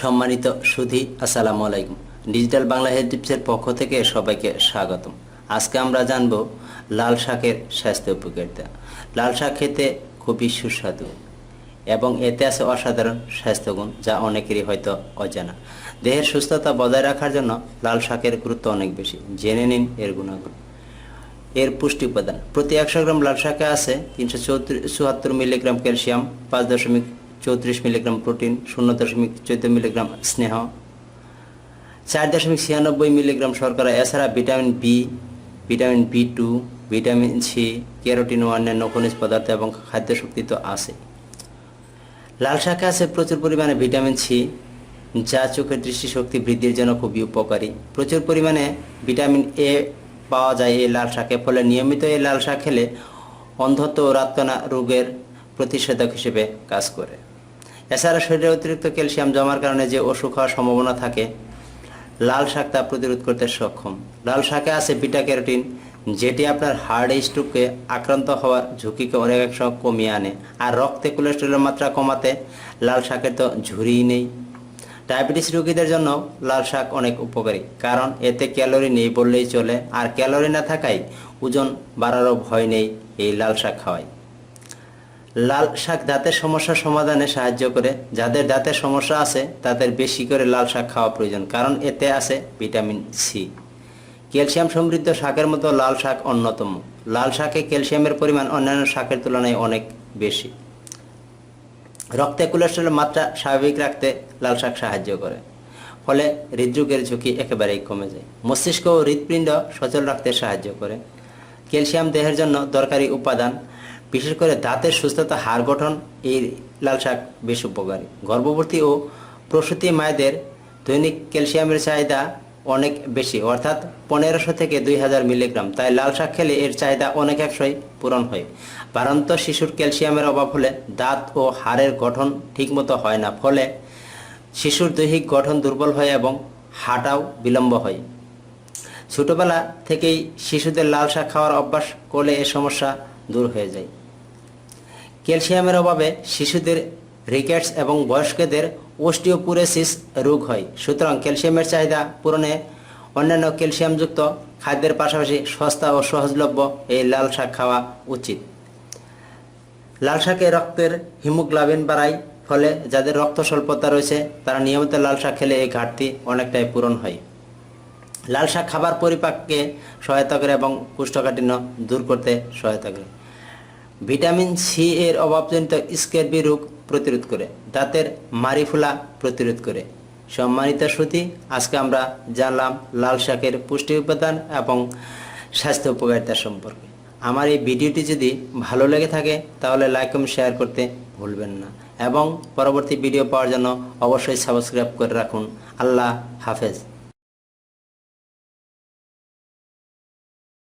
সম্মানিত সুধী, আসসালামু আলাইকুম। ডিজিটাল বাংলা হেলথ টিপসের পক্ষ থেকে সবাইকে স্বাগতম। আজকে আমরা জানব লাল শাকের স্বাস্থ্য উপকারিতা। লাল শাক খেতে খুবই সুস্বাদু এবং এতে আছে অসাধারণ স্বাস্থ্যগুণ যা অনেকেরই হয়তো অজানা। দেহের সুস্থতা বজায় রাখার জন্য লাল শাকের গুরুত্ব অনেক বেশি। জেনে নিন এর গুণাগুণ। এর পুষ্টি উপাদান। প্রতি একশো গ্রাম লাল শাকে আছে তিনশো চুয়াত্তর মিলিগ্রাম ক্যালসিয়াম, পাঁচ দশমিক চৌত্রিশ মিলিগ্রাম প্রোটিন, শূন্য দশমিক চোদ্দ মিলিগ্রাম স্নেহ, চার দশমিক ছিয়ানব্বই মিলিগ্রাম শর্করা, এছাড়া vitamin B vitamin B two vitamin C carotene ও অন্যান্য খনিজ পদার্থ এবং খাদ্য শক্তি তো আছে। লাল শাকে আছে প্রচুর পরিমাণে ভিটামিন সি যা চোখের দৃষ্টিশক্তি বৃদ্ধির জন্য খুবই উপকারী। প্রচুর পরিমাণে ভিটামিন এ পাওয়া যায় এই লাল শাকে, ফলে নিয়মিত এই লাল শাক খেলে অন্ধত্ব ও রাতকানা রোগের প্রতিষেধক হিসেবে কাজ করে। এছাড়া শরীরে অতিরিক্ত ক্যালসিয়াম জমার কারণে যে অসুখ হওয়ার সম্ভাবনা থাকে, লাল শাক তা প্রতিরোধ করতে সক্ষম। লাল শাকে আছে বিটা ক্যারোটিন, যেটি আপনার হার্ট স্ট্রোককে আক্রান্ত হওয়ার ঝুঁকিকে অনেক অনেকাংশ কমিয়ে আনে। আর রক্তে কোলেস্টেরলের মাত্রা কমাতে লাল শাকের তো ঝুড়িই নেই। ডায়াবেটিস রোগীদের জন্য লাল শাক অনেক উপকারী, কারণ এতে ক্যালোরি নেই বললেই চলে। আর ক্যালোরি না থাকায় ওজন বাড়ারও ভয় নেই এই লাল শাক খাওয়ায়। লাল শাক দাঁতের সমস্যা সমাধানে সাহায্য করে। যাদের দাঁতের সমস্যা আছে, তাদের বেশি করে লাল শাক খাওয়া প্রয়োজন, কারণ এতে আছে ভিটামিন সি। ক্যালসিয়াম সমৃদ্ধ শাকের মতো লাল শাক অন্যতম। লাল শাকে ক্যালসিয়ামের পরিমাণ অন্যান্য শাকের তুলনায় অনেক বেশি। রক্তে কোলেস্ট্রলের মাত্রা স্বাভাবিক রাখতে লাল শাক সাহায্য করে, ফলে হৃদরোগের ঝুঁকি একেবারেই কমে যায়। মস্তিষ্ক ও হৃৎপিণ্ড সচল রাখতে সাহায্য করে। ক্যালসিয়াম দেহের জন্য দরকারি উপাদান বিশেষ করে দাঁতের সুস্থতা হাড় গঠন, এই লাল শাক বেশ উপকারী। গর্ভবতী ও প্রসূতি মায়েদের দৈনিক ক্যালসিয়ামের চাহিদা অনেক বেশি, অর্থাৎ পনেরোশো থেকে দুই হাজার মিলিগ্রাম। তাই লাল শাক খেলে এর চাহিদা অনেক একশই পূরণ হয়। বারন্ত শিশুর ক্যালসিয়ামের অভাব হলে দাঁত ও হাড়ের গঠন ঠিকমতো হয় না, ফলে শিশুর দৈহিক গঠন দুর্বল হয় এবং হাঁটাও বিলম্ব হয়। ছোটবেলা থেকেই শিশুদের লাল শাক খাওয়ার অভ্যাস করলে এ সমস্যা দূর হয়ে যায়। ক্যালসিয়ামের অভাবে শিশুদের রিকেটস এবং বয়স্কদের ওস্টিওপুরেসিস রোগ হয়। সুতরাং ক্যালসিয়ামের চাহিদা পূরণে অন্যান্য ক্যালসিয়ামযুক্ত খাদ্যের পাশাপাশি সস্তা ও সহজলভ্য এই লাল শাক খাওয়া উচিত। লাল শাকে রক্তের হিমোগ্লোবিন বাড়ায়, ফলে যাদের রক্ত স্বল্পতা রয়েছে, তারা নিয়মিত লাল শাক খেলে এই ঘাটতি অনেকটাই পূরণ হয়। লাল শাক খাবার পরিপাককে সহায়তা করে এবং কোষ্ঠকাঠিন্য দূর করতে সহায়তা করে। ভিটামিন সি এর অভাবজনিত স্কেরবি রোগ প্রতিরোধ করে, দাঁতের মারি ফোলা প্রতিরোধ করে। সম্মানিত শ্রুতি, আজকে আমরা জানলাম লাল শাকের পুষ্টি উপাদান এবং স্বাস্থ্য উপকারিতা সম্পর্কে। আমার এই ভিডিওটি যদি ভালো লেগে থাকে, তাহলে লাইক এবং শেয়ার করতে ভুলবেন না। এবং পরবর্তী ভিডিও পাওয়ার জন্য অবশ্যই সাবস্ক্রাইব করে রাখুন। আল্লাহ হাফেজ।